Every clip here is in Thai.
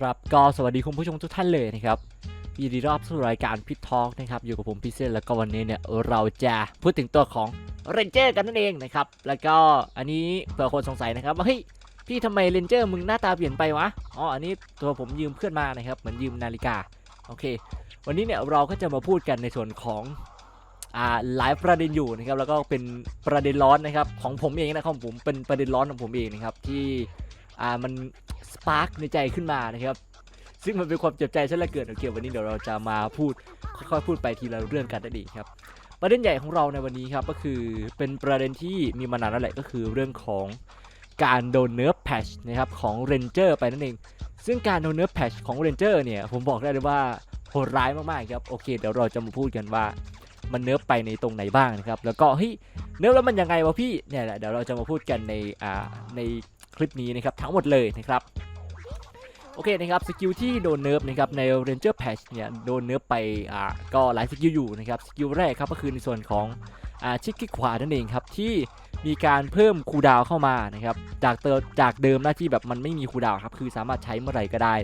ครับ ก็สวัสดีคุณผู้ชมทุกท่านเลยนะครับยินดีต้อนรับสู่รายการพิททอกนะครับอยู่กับผมพิเศษแล้วก็วันนี้เนี่ยเราจะพูดถึงตัวของเรนเจอร์กันนั่นเองนะครับแล้วก็อันนี้เผื่อคนสงสัยนะครับว่าเฮ้ยพี่ทำไมเรนเจอร์มึงหน้าตาเปลี่ยนไปวะอ๋ออันนี้ตัวผมยืมเพื่อนมานะครับเหมือนยืมนาฬิกาโอเค วันนี้เนี่ยเราก็จะมาพูดกันในส่วนของอ่าหลายประเด็นอยู่นะครับแล้วก็เป็นประเด็นร้อนนะครับของผมเองนะของผมเป็นประเด็นร้อนของผมเองนะครับที่ อ่ามันสปาร์กในใจขึ้นมานะครับ ซึ่งมันเป็นความเจ็บใจซะเหลือเกินโอเควันนี้เดี๋ยวเราจะมาพูดค่อยๆพูดไปทีละเรื่องกันได้ดีครับ ประเด็นใหญ่ของเราในวันนี้ครับก็คือเป็นประเด็นที่มีมานานแล้วแหละก็คือเรื่องของการโดนเนื้อแพชนะครับของเรนเจอร์ไปนั่นเอง ซึ่งการโดนเนื้อแพชของเรนเจอร์เนี่ยผมบอกได้เลยว่าโหดร้ายมากๆครับโอเคเดี๋ยวเราจะมาพูดกันว่ามันเนื้อไปในตรงไหนบ้างนะครับ แล้วก็เฮ้ยเนื้อแล้วมันยังไงวะพี่เนี่ยแหละเดี๋ยวเราจะมาพูดกันในอ่าใน ลิปนี้นะครับทั้งหมดเลยนะครับโอเคนะครับสกิลที่โดนเนิร์ฟนะครับใน Ranger Patch เนี่ยโดนเนิร์ฟไปอ่าก็หลายสกิลอยู่นะครับสกิลแรกครับก็คือในส่วนของอ่าชิคกี้ขวานั่นเองครับที่มีการเพิ่มคูดาวเข้ามานะครับจากเติมจากเดิมหน้าที่แบบมันไม่มีคูดาวครับคือสามารถใช้เมื่อไหร่ก็ได้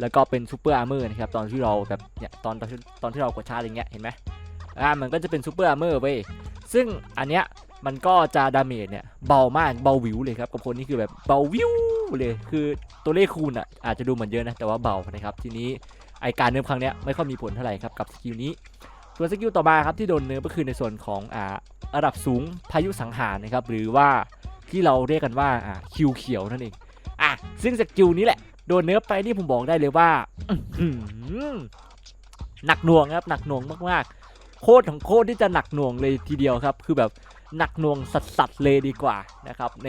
แล้วก็เป็นซูเปอร์อาร์เมอร์นะครับตอนที่เราแบบเนี่ยตอนตอนตอนที่เรากดชาร์จอย่างเงี้ยเห็นไหมอ่ามันก็จะเป็นซูเปอร์อาร์เมอร์เว้ยซึ่งอันเนี้ย มันก็จะดาเมจเนี่ยเบามากเบาวิวเลยครับกับคนนี้คือแบบเบาวิวเลยคือตัวเลขคูณอะอาจจะดูเหมือนเยอะนะแต่ว่าเบานะครับทีนี้ไอการเนิร์ฟครั้งเนี้ยไม่ค่อยมีผลเท่าไหร่ครับกับสกิลนี้ส่วนสกิลต่อมาครับที่โดนเนิร์ฟก็คือในส่วนของอ่าระดับสูงพายุสังหารนะครับหรือว่าที่เราเรียกกันว่าอ่าคิวเขียวนั่นเองอะซึ่งสกิลนี้แหละโดนเนิร์ฟไปนี่ผมบอกได้เลยว่าอื้อหือหนักหน่วงครับหนักหน่วงมากๆโคตรของโคตรที่จะหนักหน่วงเลยทีเดียวครับ คือแบบ หนักหน่วงสัสๆเลยดีกว่านะครับใน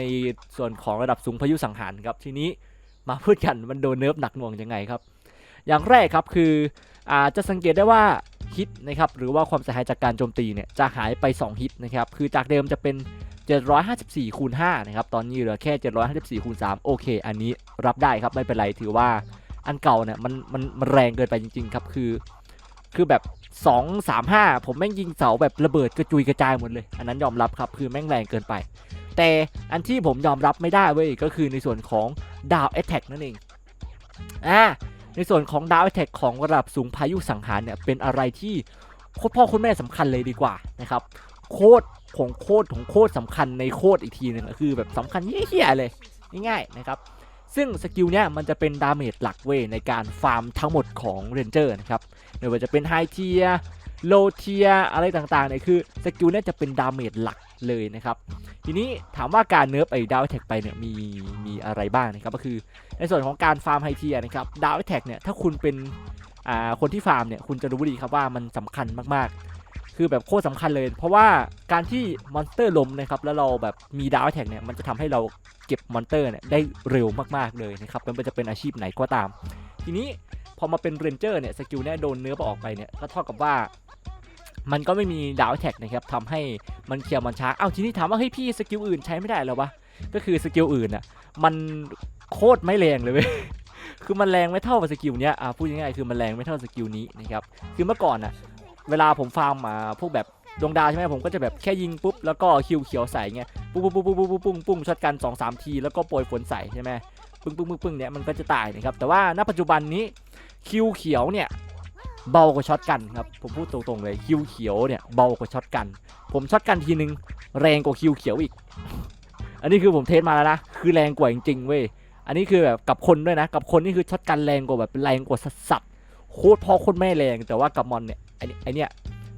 ส่วนของระดับสูงพายุสังหารครับทีนี้มาพูดกันมันโดนเนิร์ฟหนักหน่วงยังไงครับ อย่างแรกครับคืออาจะสังเกตได้ว่าฮิตนะครับหรือว่าความเสียหายจากการโจมตีเนี่ยจะหายไป 2 ฮิตนะครับคือจากเดิมจะเป็น 754คูณ5นะครับตอนนี้เหลือแค่ 754คูณ3โอเค อันนี้รับได้ครับไม่เป็นไรถือว่าอันเก่าเนี่ยมันมันมันแรงเกินไปจริง ๆ ครับคือ คือแบบ 2 3 5ผมแม่งยิงเสาแบบระเบิดกระจุยกระจายหมดเลย อันนั้นยอมรับครับคือแม่งแรงเกินไป แต่อันที่ผมยอมรับไม่ได้เว้ยก็คือในส่วนของดาวแอ t แทกนั่นเองอ่าในส่วนของดาวแอ t แทกของระดับสูงพายุสังหารเนี่ยเป็นอะไรที่โคตรพ่อโคตรแม่สำคัญเลยดีกว่านะครับโคตรของโคตรของโคตรสำคัญในโคตรอีกทีหนึงคือแบบสำคัญเหี้ยเลยง่ายๆนะครับ ซึ่งสกิลเนี้ยมันจะเป็นดาเมจหลักเว้ยในการฟาร์มทั้งหมดของเรนเจอร์นะครับไม่ว่าจะเป็นไฮเทียโลเทียอะไรต่างๆเนี่ยคือสกิลเนี้ยจะเป็นดาเมจหลักเลยนะครับ ทีนี้ถามว่าการเนิร์ฟไอ้ดาวแท็กไปเนี่ยมีมีอะไรบ้างนะครับก็คือในส่วนของการฟาร์มไฮเทียนะครับดาวแท็กเนี่ยถ้าคุณเป็นอ่าคนที่ฟาร์มเนี่ยคุณจะรู้ดีครับว่ามันสำคัญมากๆ คือแบบโคตรสำคัญเลย เพราะว่าการที่มอนสเตอร์ล้มนะครับแล้วเราแบบมีดาวแท็กเนี่ยมันจะทำให้เราเก็บมอนสเตอร์เนี่ยได้เร็วมากๆเลยนะครับไม่ว่าจะเป็นอาชีพไหนก็ตาม ทีนี้พอมาเป็นเรนเจอร์เนี่ยสกิลเนี่ยโดนเนื้อออกไปเนี่ยก็เท่ากับว่ามันก็ไม่มีดาวแท็กนะครับทำให้มันเคลียร์มันช้า เอ้าทีนี้ถามว่าเฮ้ยพี่สกิลอื่นใช้ไม่ได้หรอวะ ก็คือสกิลอื่นอะมันโคตรไม่แรงเลยเว้ย คือมันแรงไม่เท่ากับสกิลเนี้ย อะพูดง่ายๆคือมันแรงไม่เท่าสกิลนี้นะครับ คือเมื่อก่อนอะ เวลาผมฟาร์มมาพวกแบบดวงดาวใช่ไหมผมก็จะแบบแค่ยิงปุ๊บแล้วก็คิวเขียวใส่เงี้ยปุ้งปุ้งปุ้งปุ้งปุ้งปุ้งปุ้งช็อตกันสองสามทีแล้วก็โปรยฝนใส่ใช่ไหมปึ้งปึ้งปึ้งปึ้งเนี่ยมันก็จะตายนะครับแต่ว่าณปัจจุบันนี้คิวเขียวเนี่ยเบากว่าช็อตกันครับผมพูดตรงๆเลยคิวเขียวเนี่ยเบากว่าช็อตกัน ผมช็อตกันทีนึงแรงกว่าคิวเขียวอีก อันนี้คือผมเทสมาแล้วนะคือแรงกว่าจริงๆเว้ยอันนี้คือแบบกับคนด้วยนะ กับคนนี่คือช็อตกันแรงกว่าแบบแรงกว่าสัสๆโคตรพ่อโคตรแม่แรงแต่ว่ากับมอนเนี่ย ไอ้นี่ไอ้เนี่ย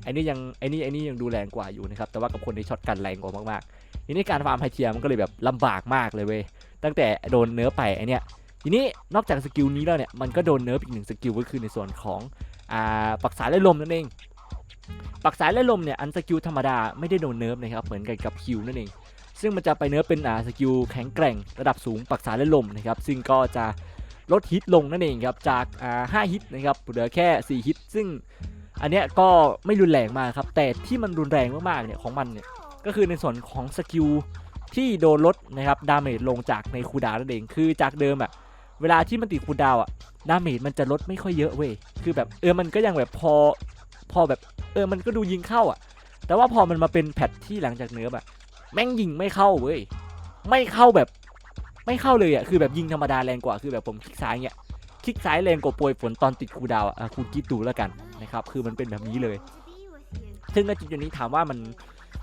ไอ้นี่ยังไอ้นี่ไอ้นี่ยังดูแรงกว่าอยู่นะครับแต่ว่ากับคนที่ช็อตกันแรงกว่ามากๆทีนี้การฟาร์มไฮเทียมันก็เลยแบบลำบากมากเลยเว้ยตั้งแต่โดนเนื้อไปไอเนี่ยทีนี้นอกจากสกิลนี้แล้วเนี่ยมันก็โดนเนื้ออีกหนึ่งสกิลก็คือในส่วนของอ่าปักสายไล่ลมนั่นเองปักสายไล่ลมเนี่ยอันสกิลธรรมดาไม่ได้โดนเนิร์ฟนะครับเหมือนกันกับคิวนั่นเอง ซึ่งมันจะไปเนิร์ฟเป็นอ่าสกิลแข็งแกร่งระดับสูงปักสายไล่ลมนะครับซึ่งก็จะลดฮิตลงนั่นเองครับจากอ่า5ฮิตนะครับเหลือแค่ 4 ฮิตซึ่ง อันเนี้ยก็ไม่รุนแรงมากครับ แต่ที่มันรุนแรงมากๆเนี่ยของมันเนี่ยก็คือในส่วนของสกิลที่โดนลดนะครับดาเมจลงจากในคูดาวนั่นเองคือจากเดิมอะเวลาที่มันติดคูดาวอะดาเมจมันจะลดไม่ค่อยเยอะเว้ยคือแบบเออมันก็ยังแบบพอพอแบบเออมันก็ดูยิงเข้าอะแต่ว่าพอมันมาเป็นแพทที่หลังจากเนื้ออะแม่งยิงไม่เข้าเว้ยไม่เข้าแบบไม่เข้าเลยอะคือแบบยิงธรรมดาแรงกว่าคือแบบผมคลิกซ้ายเงี้ย คลิกซ้ายแรงกว่าโปรยฝนตอนติดคูดาวอะคุณคิดดูแล้วกันนะครับคือมันเป็นแบบนี้เลย ซึ่งณจุดนี้ถามว่ามัน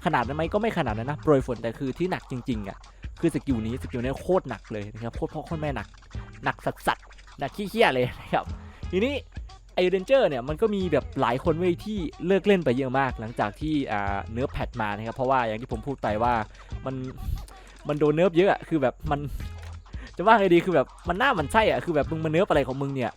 ขนาดนั้นไหมก็ไม่ขนาดนั้นนะโปรยฝนแต่คือที่หนักจริงๆอะคือสกิลนี้สกิลนี้โคตรหนักเลยนะครับโคตรพ่อโคตรแม่หนักหนักสัสสัสหนักขี้เคี้ยเลยนะครับทีนี้ไอเรนเจอร์เนี่ยมันก็มีแบบหลายคนเว้ยที่เลิกเล่นไปเยอะมาก หลังจากที่อ่าเนื้อแพทมานะครับเพราะว่าอย่างที่ผมพูดไปว่ามันมันโดนเนิร์ฟเยอะอะคือแบบมัน จะว่าไงดีคือแบบมันหน้ามันไส้อะคือแบบมึงมาเนิร์ฟอะไรของมึงเนี่ย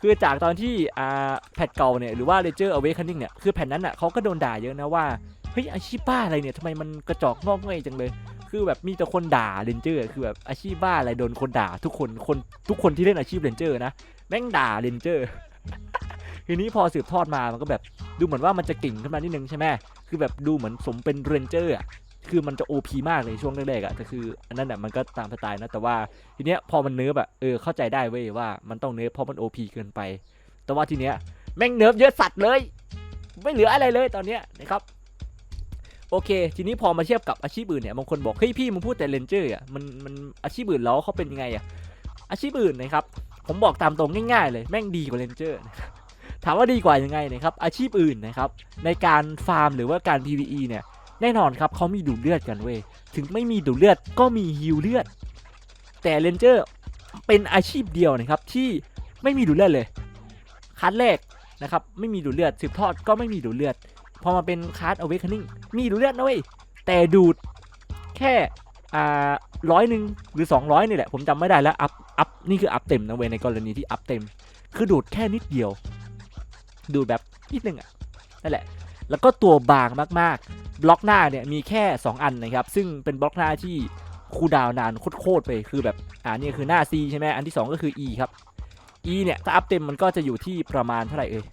คือจากตอนที่อ่าแพทเก่าเนี่ยหรือว่า Ranger Awakening เนี่ยคือแผ่นนั้นอะเขาก็โดนด่าเยอะนะว่าเฮ้ยอาชีพบ้าอะไรเนี่ยทำไมมันกระจอกงอกเงยจังเลย คือแบบมีแต่คนด่าเรนเจอร์คือแบบอาชีพบ้าอะไรโดนคนด่าทุกคนคนทุกคนที่เล่นอาชีพเรนเจอร์นะแม่งด่าเรนเจอร์ทีนี้พอสืบทอดมามันก็แบบดูเหมือนว่ามันจะเก่งขึ้นมานิดนึงใช่ไหมคือแบบดูเหมือนสมเป็นเรนเจอร์อะ คือมันจะ OP มากเลยช่วงแรกๆอะแต่คืออันนั้นอะมันก็ตามสไตล์นะแต่ว่าทีเนี้ยพอมันเนิร์ฟอะเออเข้าใจได้เว้ยว่ามันต้องเนิร์ฟเพราะมัน OP เกินไป แต่ว่าทีเนี้ยแม่งเนิร์ฟเยอะสัตว์เลย ไม่เหลืออะไรเลยตอนเนี้ยนะครับโอเค ทีนี้พอมาเทียบกับอาชีพอื่นเนี่ยบางคนบอกเฮ้ยพี่มึงพูดแต่เลนเจอร์อะมันมันอาชีพอื่นแล้วเขาเป็นยังไงอะอาชีพอื่นนะครับผมบอกตามตรงง่ายๆ เลยแม่งดีกว่าเลนเจอร์ถามว่าดีกว่ายังไงนะครับอาชีพอื่นนะครับในการฟาร์มหรือว่าการ PVE เนี่ย แน่นอนครับเขามีดูดเลือดกันเว้ยถึงไม่มีดูดเลือดก็มีฮิวเลือด แต่เลนเจอร์เป็นอาชีพเดียวนะครับที่ไม่มีดูดเลือดเลยคัสแรกนะครับไม่มีดูดเลือดสืบทอดก็ไม่มีดูดเลือดพอมาเป็นคัส awakening มีดูดเลือดนะเว้ยแต่ดูดแค่อ่าร้อยหนึ่งหรือ 200นี่แหละผมจำไม่ได้แล้วอัพอัพนี่คืออัพเต็มนะเว้ยในกรณีที่อัพเต็ม คือดูดแค่นิดเดียว ดูดแบบนิดนึงอะนั่นแหละ แล้วก็ตัวบางมากๆ บล็อกหน้าเนี่ยมีแค่ 2 อันนะครับ ซึ่งเป็นบล็อกหน้าที่คูดาวน์นานโคตรๆไปคือแบบอ่านี่คือหน้า C ใช่ไหมอันที่ 2 ก็คือ E ครับ E เนี่ยถ้าอัพเต็มมันก็จะอยู่ที่ประมาณเท่าไหร่เอ่ย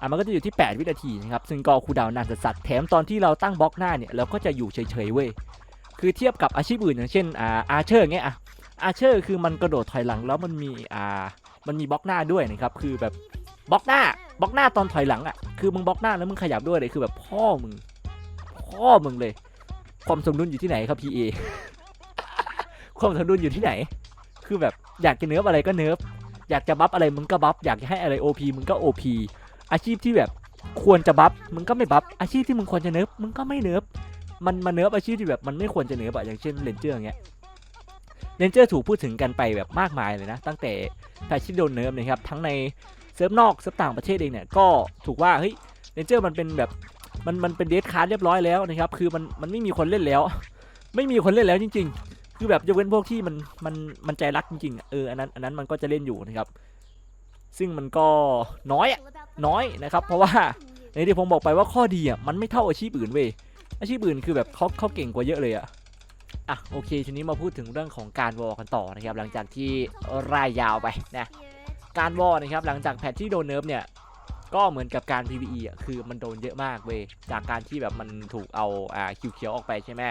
อะมันก็จะอยู่ที่ 8 วินาทีนะครับซึ่งก็คูดาวน์นานสัสๆแถมตอนที่เราตั้งบล็อกหน้าเนี่ยเราก็จะอยู่เฉยๆเว้ยคือเทียบกับอาชีพอื่นอย่างเช่นอ่าอาเชอร์เงี้ยอะอาเชอร์คือมันกระโดดถอยหลังแล้วมันมีอ่ามันมีบล็อกหน้าด้วยนะครับคือแบบบล็อกหน้า บล็อกหน้าตอนถอยหลังอะคือมึงบล็อกหน้าแล้วมึงขยับด้วยเลยคือแบบพ่อมึงพ่อมึงเลย ความสมดุลอยู่ที่ไหนครับ PA ความสมดุลอยู่ที่ไหน คือแบบอยากจะเนิร์ฟอะไรก็เนิร์ฟอยากจะบัฟอะไรมึงก็บัฟอยากจะให้อะไร OP มึงก็ OP อาชีพที่แบบควรจะบัฟมึงก็ไม่บัฟอาชีพที่มึงควรจะเนิร์ฟมึงก็ไม่เนิร์ฟมันมาเนิร์ฟอาชีพที่แบบมันไม่ควรจะเนิร์ฟอะอย่างเช่นเลนเจอร์อย่างเงี้ยเลนเจอร์ถูกพูดถึงกันไปแบบมากมายเลยนะ ตั้งแต่แพทที่โดนเนิร์ฟนะครับทั้งใน ซิร์ฟนอกเซิร์ฟต่างประเทศเองเนี่ยก็ถูกว่าเฮ้ยเลนเจอร์มันเป็นแบบมันมันเป็นเดทคาร์ดเรียบร้อยแล้วนะครับคือมันมันไม่มีคนเล่นแล้ว ไม่มีคนเล่นแล้วจริง ๆ คือแบบยกเว้นพวกที่มันมันมันใจรักจริงๆเอออันนั้นอันนั้นมันก็จะเล่นอยู่นะครับ ซึ่งมันก็น้อยอะน้อยนะครับ เพราะว่าในที่ผมบอกไปว่าข้อดีอะมันไม่เท่าอาชีพอื่นเว้ยอาชีพอื่นคือแบบเขาเขาเก่งกว่าเยอะเลยอะอะโอเคทีนี้มาพูดถึงเรื่องของการวอลกันต่อนะครับหลังจากที่รายยาวไปนะ การวอลนะครับหลังจากแพทที่โดนเนิร์ฟเนี่ยก็เหมือนกับการ PVE อะคือมันโดนเยอะมากเว้ยจากการที่แบบมันถูกเอาอ่าคิวเขียวออกไปใช่ไหม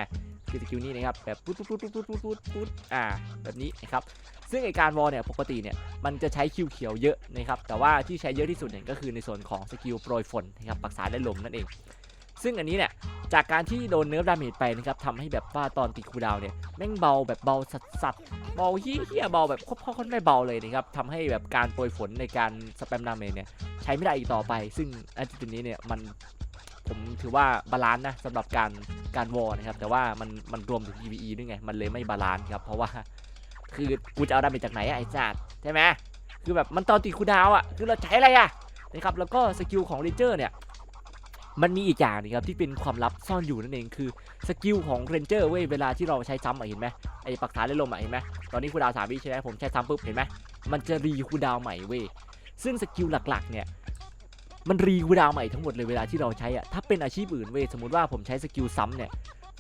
คือสกิลนี้นะครับแบบปุ๊ดปุ๊ดปุ๊ดปุ๊ดปุ๊ดปุ๊ดปุ๊ดอ่าแบบนี้นะครับซึ่งไอการวอลเนี่ยปกติเนี่ยมันจะใช้คิวเขียวเยอะนะครับแต่ว่าที่ใช้เยอะที่สุดเนี่ยก็คือในส่วนของสกิลโปรยฝนนะครับปักษาได้ลมนั่นเอง ซึ่งอันนี้เนี่ยจากการที่โดนเนิร์ฟดาเมจไปนะครับทำให้แบบว่าตอนติดคูดาวเนี่ยแม่งเบาแบบเบาสัสๆเบาเฮี้ยเบาแบบโคตรๆไม่เบาเลยนะครับทำให้แบบการโปรยฝนในการสแปมดาเมจเนี่ยใช้ไม่ได้อีกต่อไป ซึ่งอันจุดนี้เนี่ยมันผมถือว่าบาลานซ์นะสำหรับการการวอลนะครับแต่ว่ามันมันรวมถึง PVE ด้วยไง มันเลยไม่บาลานซ์ครับเพราะว่าคือกูจะเอาดาเมจจากไหนอะไอ้จัดใช่ไหมคือแบบมันตอนติดคูดาวอะคือเราใช้อะไรอะนะครับแล้วก็สกิลของเรนเจอร์เนี่ย มันมีอีกอย่างนึงครับที่เป็นความลับซ่อนอยู่นั่นเองคือสกิลของเรนเจอร์เว้ยเวลาที่เราใช้ซ้ำเห็นไหมไอ้ปักษาเล่นลมเห็นไหมตอนนี้คูดาวสามวิใช่ไหมผมใช้ซ้ำปุ๊บเห็นไหมมันจะรีคูดาวใหม่เว้ยซึ่งสกิลหลักๆเนี่ยมันรีคูดาวใหม่ทั้งหมดเลยเวลาที่เราใช้อะถ้าเป็นอาชีพอื่นเว้ยสมมติว่าผมใช้สกิลซ้ำเนี่ย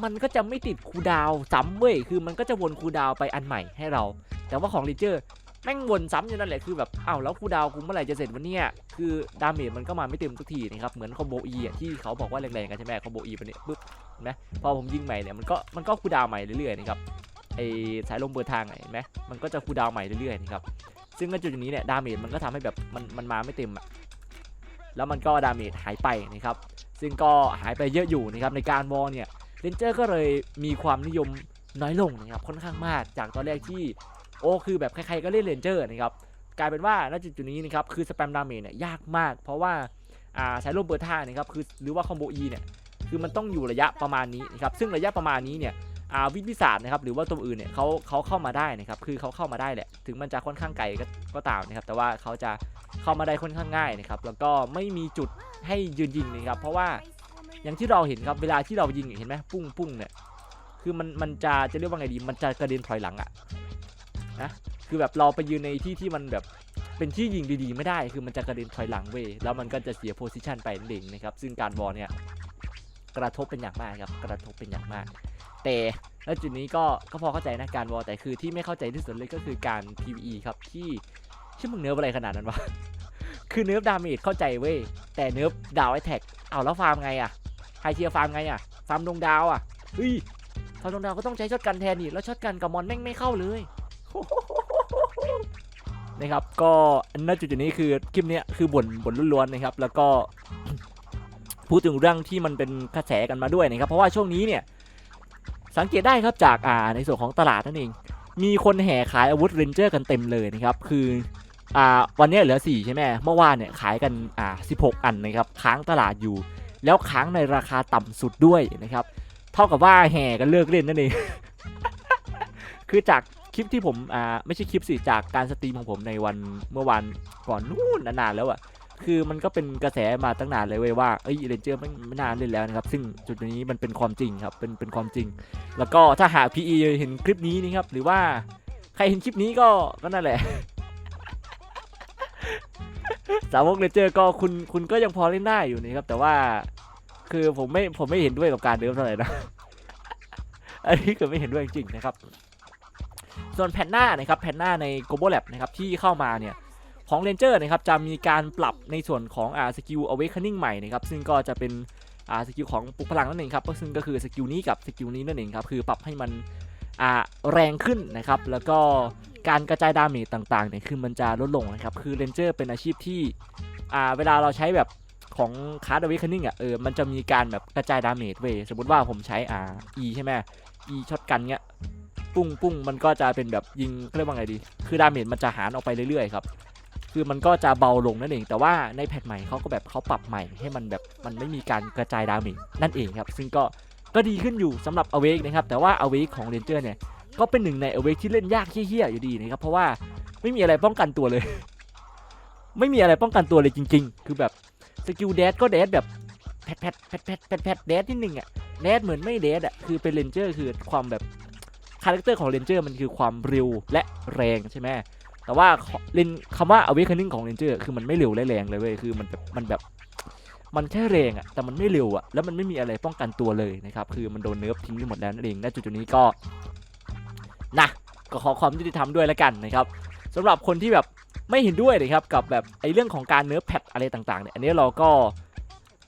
มันก็จะไม่ติดคูดาวซ้ำเว้ยคือมันก็จะวนคูดาวไปอันใหม่ให้เรา แต่ว่าของเรนเจอร์ แม่งวนซ้ำอยู่นั่นแหละคือแบบอ้าวแล้วคูดาวน์กูเมื่อไหร่จะเสร็จวันเนี้ยคือดาเมจมันก็มาไม่เต็มสักทีนะครับเหมือนคอมโบอีอะที่เขาบอกว่าแรงๆกันใช่ไหมคอมโบอีไปเนี่ยปุ๊บเห็นไหมพอผมยิงใหม่เนี่ยมันก็มันก็คูดาวใหม่เรื่อยๆนะครับไอสายลมเปิดทางเห็นไหมมันก็จะคูดาวใหม่เรื่อยๆนะครับซึ่งณจุดนี้เนี่ยดาเมจมันก็ทำให้แบบมันมันมาไม่เต็มอะแล้วมันก็ดาเมจหายไปนะครับซึ่งก็หายไปเยอะอยู่นะครับในการวอลเนี่ยเรนเจอร์ก็เลยมีความนิยมน้อยลงนะครับค่อนข้างมากจากตอนแรกที่ โอ้คือแบบใครๆก็เล่นเรนเจอร์นะครับกลายเป็นว่าณจุดจุดนี้นะครับคือสแปมดาเมจเนี่ยยากมาก เพราะว่าอ่าใช้ร่มเบอร์ท่านะครับคือหรือว่าคอมโบอีเนี่ยคือมันต้องอยู่ระยะประมาณนี้นะครับซึ่งระยะประมาณนี้เนี่ยอ่าวิทวิสาดนะครับหรือว่าตัวอื่นเนี่ยเขาเขาเข้ามาได้นะครับคือเขาเข้ามาได้แหละถึงมันจะค่อนข้างไกลก็ก็ตามนะครับแต่ว่าเขาจะเข้ามาได้ค่อนข้างง่ายนะครับแล้วก็ไม่มีจุดให้ยืนยิงนะครับเพราะว่าอย่างที่เราเห็นครับเวลาที่เรายิงเห็นไหมปุ้งปุ้งเนี่ยคือมันมันจะจะเรียกว่าไงดีมันจะกระเด็นถอยหลังอะ นะคือแบบเราไปยืนในที่ที่มันแบบเป็นที่ยิงดีๆ ไม่ได้ คือมันจะกระเด็นถอยหลังเว้ยแล้วมันก็จะเสียโพซิชันไปนั่นเองนะครับ ซึ่งการบอลเนี่ยกระทบเป็นอย่างมากครับ กระทบเป็นอย่างมาก แต่แล้วจุดนี้ก็ก็พอเข้าใจนะการวอลแต่คือที่ไม่เข้าใจที่สุดเลยก็คือการ PVE ครับที่ชื่อมึงเนิร์ฟอะไรขนาดนั้นวะคือเนิร์ฟดาเมจเข้าใจเว้ยแต่เนิร์ฟดาวไอแท็กเอาแล้วฟาร์มไงอะไฮเทียฟาร์มไงอะฟาร์มดวงดาวอะเฮ้ยฟาร์มดวงดาวก็ต้องใช้ช็อตกันแทนนี่แล้วช็อตกันกับมอนแม่งไม่เข้าเลย นะครับ ก็ณจุดนี้คือคลิปเนี้ยคือบ่นบ่นล้วนๆนะครับ แล้วก็พูดถึงเรื่องที่มันเป็นกระแสกันมาด้วยนะครับ เพราะว่าช่วงนี้เนี่ย สังเกตได้ครับจากอ่าในส่วนของตลาดนั่นเอง มีคนแห่ขายอาวุธเรนเจอร์กันเต็มเลยนะครับ คืออ่าวันนี้เหลือ 4 ใช่ไหมเมื่อวานเนี่ยขายกันอ่า16 อันนะครับ ค้างตลาดอยู่ แล้วค้างในราคาต่ำสุดด้วยนะครับ เท่ากับว่าแห่กันเลิกเล่นนั่นเอง คือจาก คลิปที่ผมอ่าไม่ใช่คลิปสิจากการสตรีมของผมในวันเมื่อวานก่อนนู่นนานแล้วอะ่ะคือมันก็เป็นกระแสมาตั้งนานเลยเว้ยว่าเอ้ยเรนเจอร์ไม่ไม่นานเล่นแล้วนะครับ ซึ่งจุดนี้มันเป็นความจริงครับเป็นเป็นความจริง แล้วก็ถ้าหาก PE เห็นคลิปนี้นะครับหรือว่าใครเห็นคลิปนี้ก็ก็นั่นแหละ สาวกเรนเจอร์ก็คุณคุณก็ยังพอเล่นได้อยู่นะครับ แต่ว่าคือผมไม่ผมไม่เห็นด้วยกับการเดิมเท่าไหร่นะอันนี้คือไม่เห็นด้วยจริงนะครับ ส่วนแผนหน้านะครับแผนหน้าใน Global Lab นะครับที่เข้ามาเนี่ยของ Ranger นะครับจะมีการปรับในส่วนของอ่าสกิล Awakening ใหม่นะครับซึ่งก็จะเป็นอ่าสกิลของปุกพลังนั่นเองครับก็ซึ่งก็คือสกิลนี้กับสกิลนี้นั่นเองครับคือปรับให้มันอ่าแรงขึ้นนะครับแล้วก็การกระจายดาเมจต่างๆเนี่ยคือมันจะลดลงนะครับคือ Ranger เป็นอาชีพที่อ่าเวลาเราใช้แบบของคาร์ด Awakening อะเออมันจะมีการแบบกระจายดาเมจเว้ยสมมติว่าผมใช้อ่า E ใช่ไหม E ช็อตกันเงี้ย ปุ้งปุ้งมันก็จะเป็นแบบยิงเรียกว่าไงดี คือดาเมจมันจะหารออกไปเรื่อยๆครับคือมันก็จะเบาลงนั่นเอง แต่ว่าในแพทใหม่เขาก็แบบเขาปรับใหม่ให้มันแบบมันไม่มีการกระจายดาเมจนั่นเองครับ ซึ่งก็ก็ดีขึ้นอยู่สำหรับอเวกนะครับ แต่ว่าอเวกของเรนเจอร์เนี่ยก็เป็นหนึ่งในอเวกที่เล่นยากเฮี้ยๆอยู่ดีนะครับเพราะว่าไม่มีอะไรป้องกันตัวเลย ไม่มีอะไรป้องกันตัวเลยจริง ๆ คือแบบสกิลแดดก็แดดแบบแพทแพทแพทแพทแพทแพทแดดนิดนึงอะแดดเหมือนไม่แดดอะคือเป็นเรนเจอร์คือความแบบ คาแรคเตอร์ของเรนเจอร์มันคือความเร็วและแรงใช่ไหมแต่ว่าเรนคำว่า awakening ของเรนเจอร์คือมันไม่เร็วและแรงเลยเว้ยคือมันแบบมันแบบมันแค่แรงอะแต่มันไม่เร็วอะแล้วมันไม่มีอะไรป้องกันตัวเลยนะครับคือมันโดนเนิร์ฟทิ้งไปหมดแล้วนั่นเองณจุดนี้ก็นะก็ขอความยุติธรรมด้วยแล้วกันนะครับสำหรับคนที่แบบไม่เห็นด้วยนะครับกับแบบไอ้เรื่องของการเนิร์ฟแพทอะไรต่างๆเนี่ยอันนี้เราก็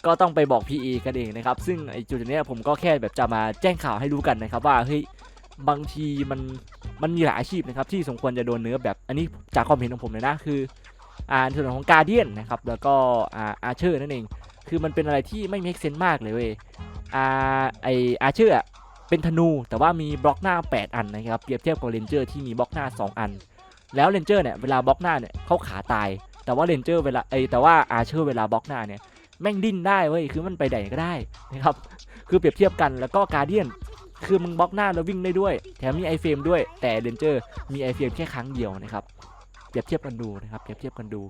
ก็ต้องไปบอก PE กันเองนะครับซึ่งไอ้จุดนี้ผมก็แค่แบบจะมาแจ้งข่าวให้รู้กันนะครับว่าเฮ้ย บางทีมันมันมีหลายอาชีพนะครับที่สมควรจะโดนเนื้อแบบอันนี้จากความเห็นของผมเลยนะคืออ่าในส่วนของการเดียนนะครับแล้วก็อ่าอาเชอร์นั่นเอง คือมันเป็นอะไรที่ไม่ make sense มากเลยเว้ยอ่าไออาเชอร์เป็นธนูแต่ว่ามีบล็อกหน้า 8 อันนะครับเปรียบเทียบกับเรนเจอร์ที่มีบล็อกหน้า 2 อัน แล้วเรนเจอร์เนี่ยเวลาบล็อกหน้าเนี่ยเขาขาตาย แต่ว่าเรนเจอร์เวลาไอแต่ว่าอาเชอร์เวลาบล็อกหน้าเนี่ยแม่งดิ้นได้เว้ยคือมันไปไหนก็ได้นะครับคือเปรียบเทียบกันแล้วก็การเดียน คือมึงบล็อกหน้าแล้ววิ่งได้ด้วย แถมมีไอเฟรมด้วย แต่เดนเจอร์มีไอเฟรมแค่ครั้งเดียวนะครับเปรียบเทียบกันดูนะครับเปรียบเทียบกันดู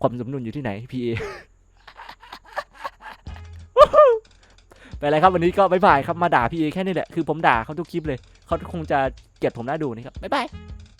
ความสมดุลอยู่ที่ไหน PA ไปเลยครับวันนี้ก็บายบายครับมาด่าพีเอแค่นี้แหละคือผมด่าเขาทุกคลิปเลยเขาคงจะเกลียดผมน่าดูนะครับบ๊ายบาย